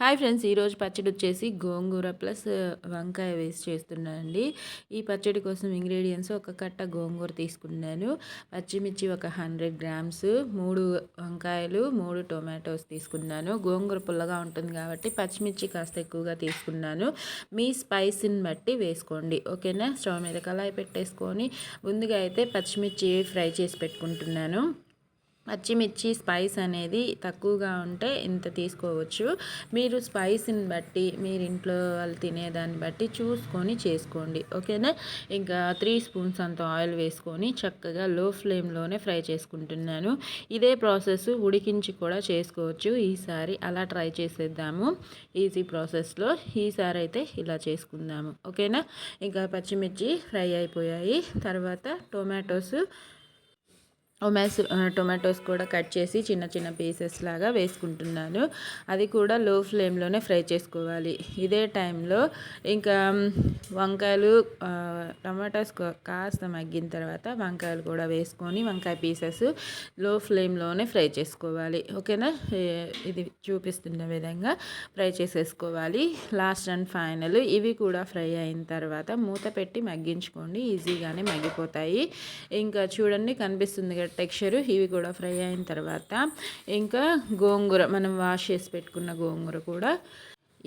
Hi friends ఈరోజు పచ్చడి వచ్చేసి గోంగూర ప్లస్ వంకాయ వేసి చేస్తున్నానండి. ఈ పచ్చడి కోసం ఇంగ్రీడియంట్స్ ఒక కట్ట గోంగూర తీసుకున్నాను. పచ్చిమిర్చి ఒక హండ్రెడ్ గ్రామ్స్ మూడు వంకాయలు మూడు టొమాటోస్ తీసుకున్నాను. గోంగూర పుల్లగా ఉంటుంది కాబట్టి పచ్చిమిర్చి కాస్త ఎక్కువగా తీసుకున్నాను. మీ స్పైసీని బట్టి వేసుకోండి ఓకేనా? స్టవ్ మీద కళాయి పెట్టేసుకొని ముందుగా అయితే పచ్చిమిర్చి ఫ్రై చేసి పెట్టుకుంటున్నాను. పచ్చిమిర్చి స్పైస్ అనేది తక్కువగా ఉంటే ఇంత తీసుకోవచ్చు. మీరు స్పైస్ని బట్టి మీరు ఇంట్లో వాళ్ళు తినేదాన్ని బట్టి చూసుకొని చేసుకోండి. ఓకేనా? ఇంకా త్రీ స్పూన్స్ అంత ఆయిల్ వేసుకొని చక్కగా లో ఫ్లేమ్లోనే ఫ్రై చేసుకుంటున్నాను. ఇదే ప్రాసెస్ ఉడికించి కూడా చేసుకోవచ్చు. ఈసారి అలా ట్రై చేసేద్దాము. ఈజీ ప్రాసెస్లో ఈసారి అయితే ఇలా చేసుకుందాము. ఓకేనా? ఇంకా పచ్చిమిర్చి ఫ్రై అయిపోయాయి. తర్వాత టొమాటోస్ ఒమాస్ టొమాటోస్ కూడా కట్ చేసి చిన్న చిన్న పీసెస్ లాగా వేసుకుంటున్నాను. అది కూడా లో ఫ్లేమ్లోనే ఫ్రై చేసుకోవాలి. ఇదే టైంలో ఇంకా వంకాయలు టమాటోస్ కాస్త మగ్గిన తర్వాత వంకాయలు కూడా వేసుకొని వంకాయ పీసెస్లో ఫ్లేమ్లోనే ఫ్రై చేసుకోవాలి. ఓకేనా? ఇది చూపిస్తున్న విధంగా ఫ్రై చేసేసుకోవాలి. లాస్ట్ అండ్ ఫైనల్ ఇవి కూడా ఫ్రై అయిన తర్వాత మూత పెట్టి మగ్గించుకోండి. ఈజీగానే మగ్గిపోతాయి. ఇంకా చూడండి కనిపిస్తుంది టెక్స్చరు ఇవి కూడా ఫ్రై అయిన తర్వాత ఇంకా గోంగూర మనం వాష్ చేసి పెట్టుకున్న గోంగూర కూడా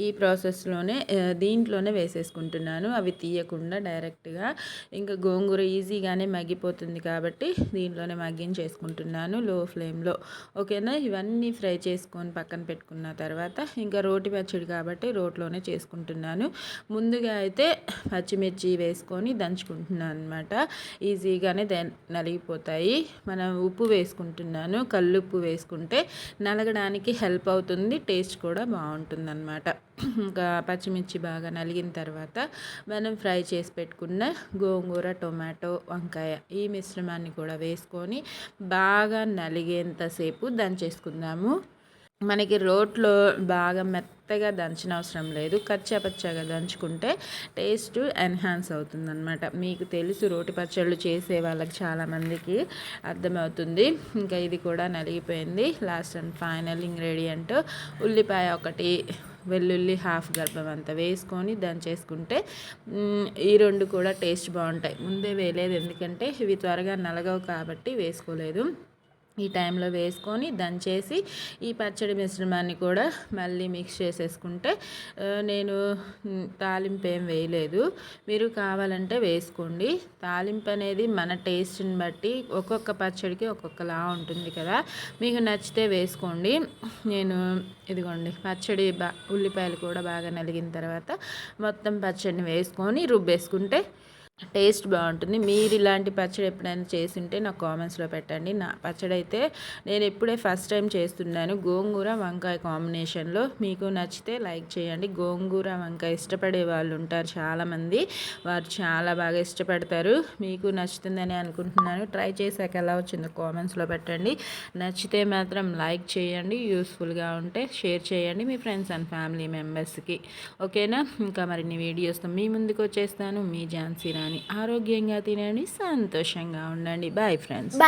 ఈ ప్రాసెస్లోనే దీంట్లోనే వేసేసుకుంటున్నాను. అవి తీయకుండా డైరెక్ట్గా ఇంకా గోంగూర ఈజీగానే మగ్గిపోతుంది కాబట్టి దీంట్లోనే మగ్గించేసుకుంటున్నాను లో ఫ్లేమ్లో. ఓకేనా? ఇవన్నీ ఫ్రై చేసుకొని పక్కన పెట్టుకున్న తర్వాత ఇంకా రోటి పచ్చడి కాబట్టి రోట్లోనే చేసుకుంటున్నాను. ముందుగా అయితే పచ్చిమిర్చి వేసుకొని దంచుకుంటున్నాను అనమాట ఈజీగానే నలిగిపోతాయి. మనం ఉప్పు వేసుకుంటున్నాను. కల్లుప్పు వేసుకుంటే నలగడానికి హెల్ప్ అవుతుంది. టేస్ట్ కూడా బాగుంటుంది అనమాట ఇంకా పచ్చిమిర్చి బాగా నలిగిన తర్వాత మనం ఫ్రై చేసి పెట్టుకున్న గోంగూర టొమాటో వంకాయ ఈ మిశ్రమాన్ని కూడా వేసుకొని బాగా నలిగేంతసేపు దంచేసుకుందాము. మనకి రోట్లో బాగా మెత్తగా దంచిన అవసరం లేదు. కచ్చా పచ్చగా దంచుకుంటే టేస్ట్ ఎన్హాన్స్ అవుతుందన్నమాట. మీకు తెలుసు రోటి పచ్చళ్ళు చేసే వాళ్ళకి చాలామందికి అర్థమవుతుంది. ఇంకా ఇది కూడా నలిగిపోయింది. లాస్ట్ అండ్ ఫైనల్ ఇంగ్రీడియంట్ ఉల్లిపాయ ఒకటి వెల్లుల్లి హాఫ్ గర్భం అంతా వేసుకొని దంచేసుకుంటే ఈ రెండు కూడా టేస్ట్ బాగుంటాయి. ముందే వేయలేదు ఎందుకంటే ఇవి త్వరగా నలగవు కాబట్టి వేసుకోలేదు. ఈ టైంలో వేసుకొని దంచేసి ఈ పచ్చడి మిశ్రమాన్ని కూడా మళ్ళీ మిక్స్ చేసేసుకుంటే నేను తాలింపు ఏం వేయలేదు. మీరు కావాలంటే వేసుకోండి. తాలింపు అనేది మన టేస్ట్ని బట్టి ఒక్కొక్క పచ్చడికి ఒక్కొక్కలా ఉంటుంది కదా. మీకు నచ్చితే వేసుకోండి. నేను ఇదిగోండి పచ్చడి బా ఉల్లిపాయలు కూడా బాగా నలిగిన తర్వాత మొత్తం పచ్చడిని వేసుకొని రుబ్బేసుకుంటే టేస్ట్ బాగుంటుంది. మీరు ఇలాంటి పచ్చడి ఎప్పుడైనా చేసింటే నాకు కామెంట్స్లో పెట్టండి. నా పచ్చడి అయితే నేను ఎప్పుడే ఫస్ట్ టైం చేస్తున్నాను. గోంగూర వంకాయ కాంబినేషన్లో మీకు నచ్చితే లైక్ చేయండి. గోంగూర వంకాయ ఇష్టపడే వాళ్ళు ఉంటారు చాలామంది. వారు చాలా బాగా ఇష్టపడతారు. మీకు నచ్చుతుందని అనుకుంటున్నాను. ట్రై చేశాక ఎలా వచ్చిందో కామెంట్స్లో పెట్టండి. నచ్చితే మాత్రం లైక్ చేయండి. యూస్ఫుల్గా ఉంటే షేర్ చేయండి మీ ఫ్రెండ్స్ అండ్ ఫ్యామిలీ మెంబర్స్కి. ఓకేనా? ఇంకా మరిన్ని వీడియోస్తో మీ ముందుకు వచ్చేస్తాను. మీ ఝాన్సీ కానీ ఆరోగ్యంగా తినండి. సంతోషంగా ఉండండి. Bye friends bye